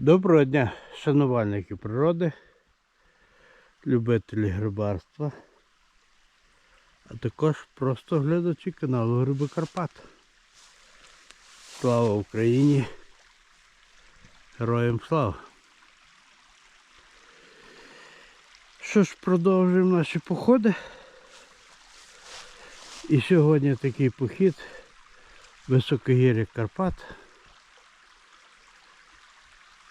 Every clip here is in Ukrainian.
Доброго дня, шанувальники природи, любителі грибарства, а також просто глядачі каналу Гриби Карпат. Слава Україні! Героям слава! Що ж, продовжуємо наші походи. І сьогодні такий похід високогір'я Карпат.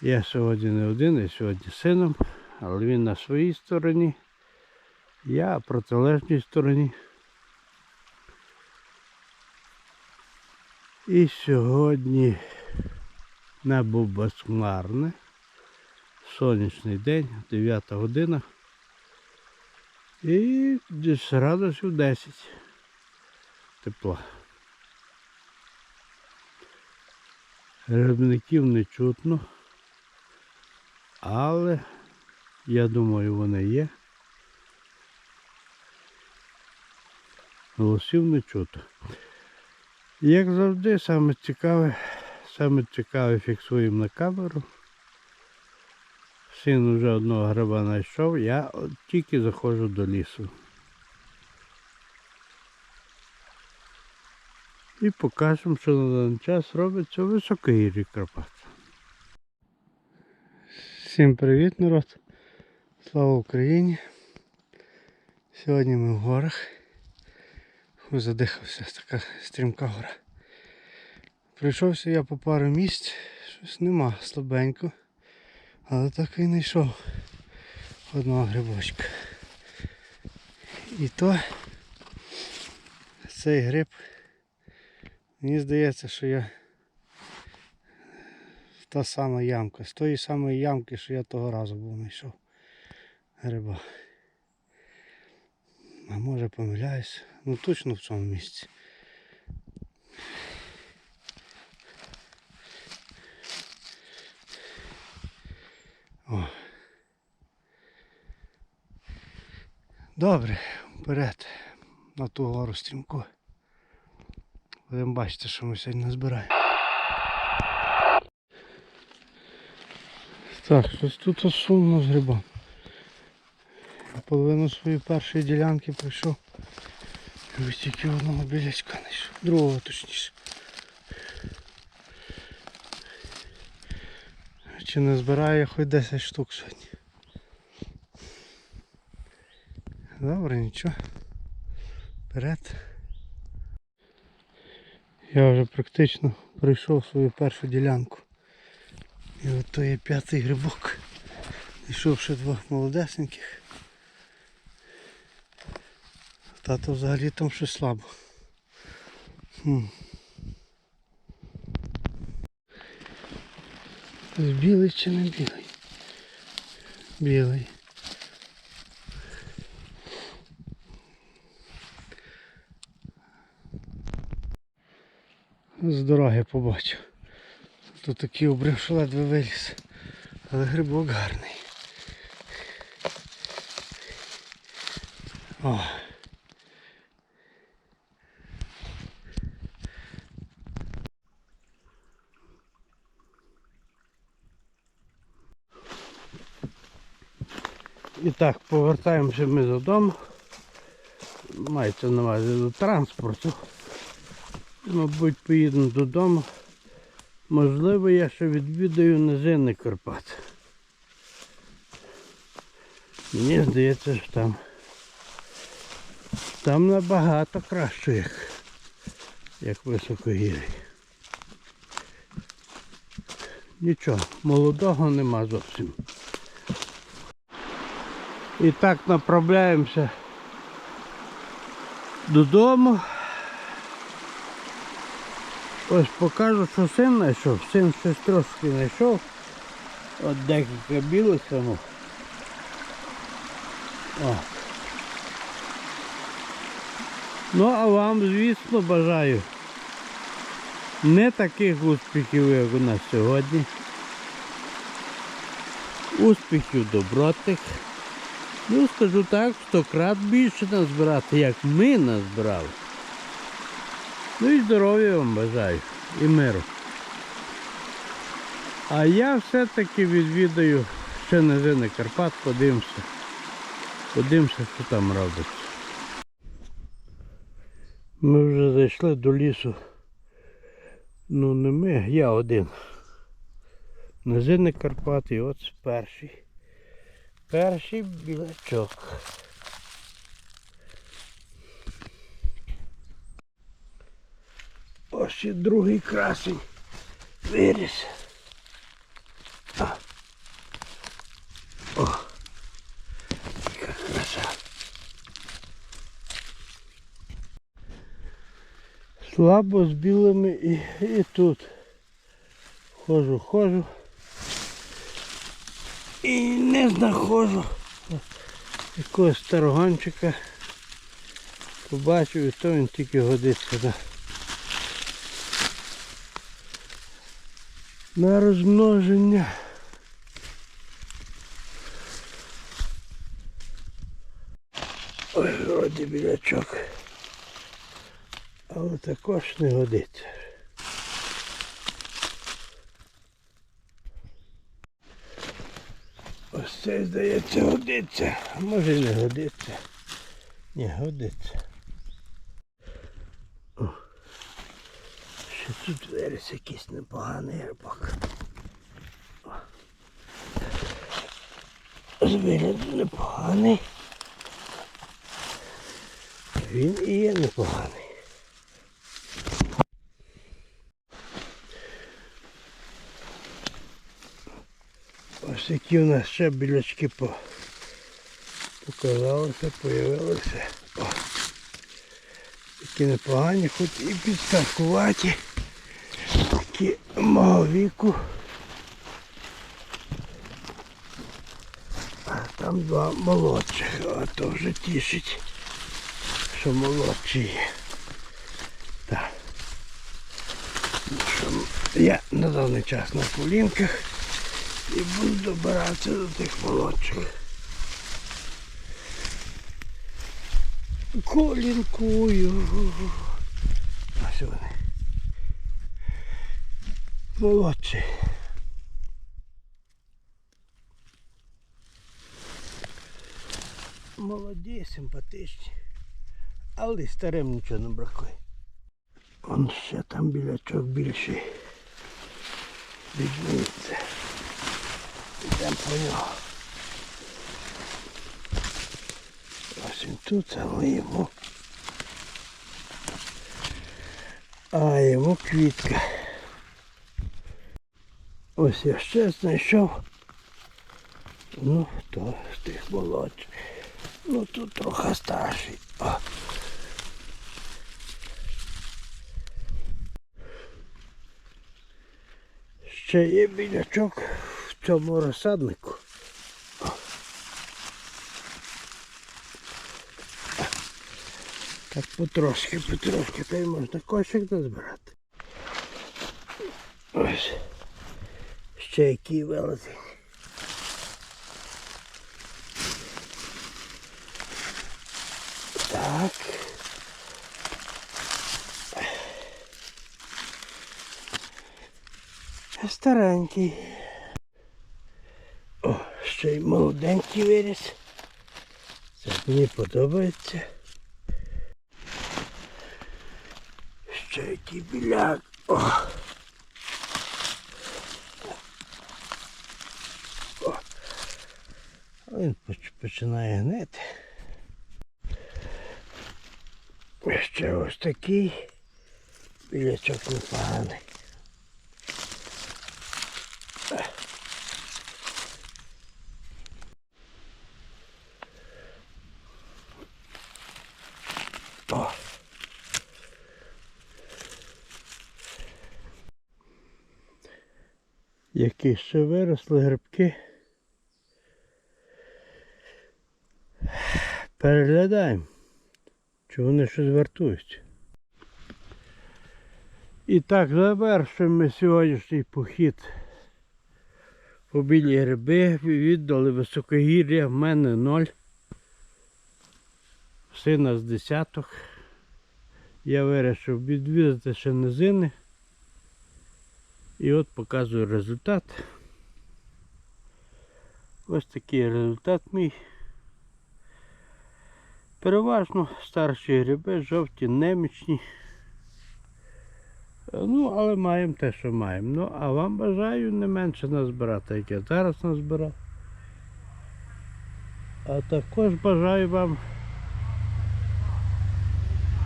Я сьогодні не один, я сьогодні сином, але він на своїй стороні, я протилежній стороні. І сьогодні небо безхмарне, сонячний день, 9 година. І десь градусів 10 тепла. Грибників не чутно. Але я думаю, вони є. Голосів не чути. Як завжди, саме цікаве, саме цікаве фіксуємо на камеру. Син вже одного гриба знайшов, я тільки заходжу до лісу. І покажемо, що на даний час робиться високогір'я Карпат. Всім привіт, народ! Слава Україні! Сьогодні ми в горах. Задихався, така стрімка гора. Прийшовся я по пару місць, щось нема слабенько, але так і знайшов одного грибочка. І то цей гриб, мені здається, що я та сама ямка. З тої самої ямки, що я того разу був знайшов гриба. А може помиляюсь. Ну точно в цьому місці. О. Добре, вперед на ту гору стрімку. Будемо бачити, що ми сьогодні назбираємо. Так, щось тут сумно з грибом. Я половину своєї першої ділянки пройшов. І ось тільки одного білячка знайшов. Другого точніше. Чи не збираю я хоч 10 штук сьогодні. Добре, нічого. Вперед. Я вже практично пройшов свою першу ділянку. І от то є п'ятий грибок. Ішов ще два молодесеньких. Тато взагалі там щось слабо. Хм. Білий чи не білий? Білий. З дороги побачив. Тут такий обрив, що ледве виліз. Але грибок гарний. О. І так, повертаємося ми додому. Мається на увазі до транспорту. Мабуть, поїдемо додому. Можливо, я ще відвідаю низини Карпат. Мені здається, що там там набагато краще, як, як високогір'я. Нічого, молодого нема зовсім. І так направляємося додому. Ось покажу, що син знайшов. Син щось трошки знайшов. От декілька білих тому. Ну а вам, звісно, бажаю не таких успіхів, як у нас сьогодні. Успіхів добротних. Ну, скажу так, сто крат більше назбирати, як ми назбирали. Ну і здоров'я вам бажаю. І миру. А я все-таки відвідаю ще низини Карпат, подивимося. Подивимося, що там робиться. Ми вже зайшли до лісу. Ну не ми, я один. Низини Карпат і от перший. Перший білячок. І другий красень виріс. А. О, яка краса. Слабо з білими і, і тут. Хожу, хожу. І не знаходжу якогось староганчика. Побачив, і то він тільки годиться на, на розмноження. Ой, вроді білячок. Але також не годиться. Ось цей, здається, годиться. А може і не годиться. Ні, годиться. Ще тут виріс якийсь непоганий рибак. З вигляду непоганий. Він і є непоганий. Ось які у нас ще білячки по... показалися, появилися. О. Такі непогані, хоч і підстаркуваті. Такі мого віку. А там два молодших, а то вже тішить, що молодші є. Так. Ну, я на даний час на колінках і буду добиратися до тих молодших. Колінкую. Ось вони. Молодші. Молоді, симпатичні. Але старим нічого не бракує. Вон ще там білячок більший. Відміться. Йдемо по нього. Ось він тут, але йому. А йому квітка. Ось я ще знайшов. Ну, то з тих молодших. Ну тут трохи старший. О. Ще є білячок в цьому розсаднику. Так потрошки, потрошки, та й можна кошик назбирати. Ось. Ще який великий. Так. Старенький. О, ще й молоденький виріс. Це мені подобається. Ще який біляк. О. Він поч- починає гнити. Ще ось такий білячок непоганий. О. Які ще виросли грибки. Переглядаємо, чи вони щось вартують. І так, завершуємо сьогоднішній похід по білі гриби. Віддали високогір'я, в мене ноль. Сина з десяток. Я вирішив відвідати ще низини. І от показую результат. Ось такий результат мій. Переважно старші гриби, жовті, немічні. Е, Ну, але маємо те, що маємо. Ну, а вам бажаю не менше назбирати, як я зараз назбирав. А також бажаю вам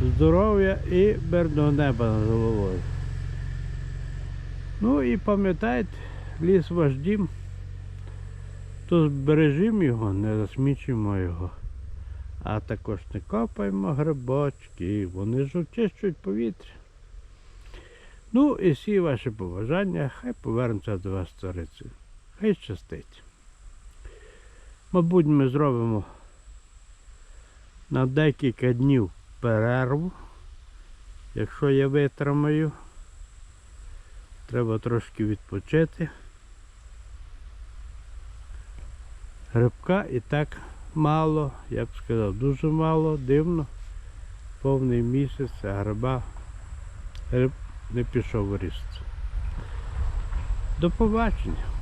здоров'я і мирного неба над головою. Ну і пам'ятайте, ліс ваш дім, то збережімо його, не засмічуємо його. А також не копаємо грибочки, вони ж очищують повітря. Ну і всі ваші побажання, хай повернуться до вас царицею. Хай щастить. Мабуть, ми зробимо на декілька днів перерву. Якщо я витримаю, треба трошки відпочити. Грибка і так мало, я б сказав, дуже мало, дивно. Повний місяць, а гриба гриб не пішов ріст. До побачення.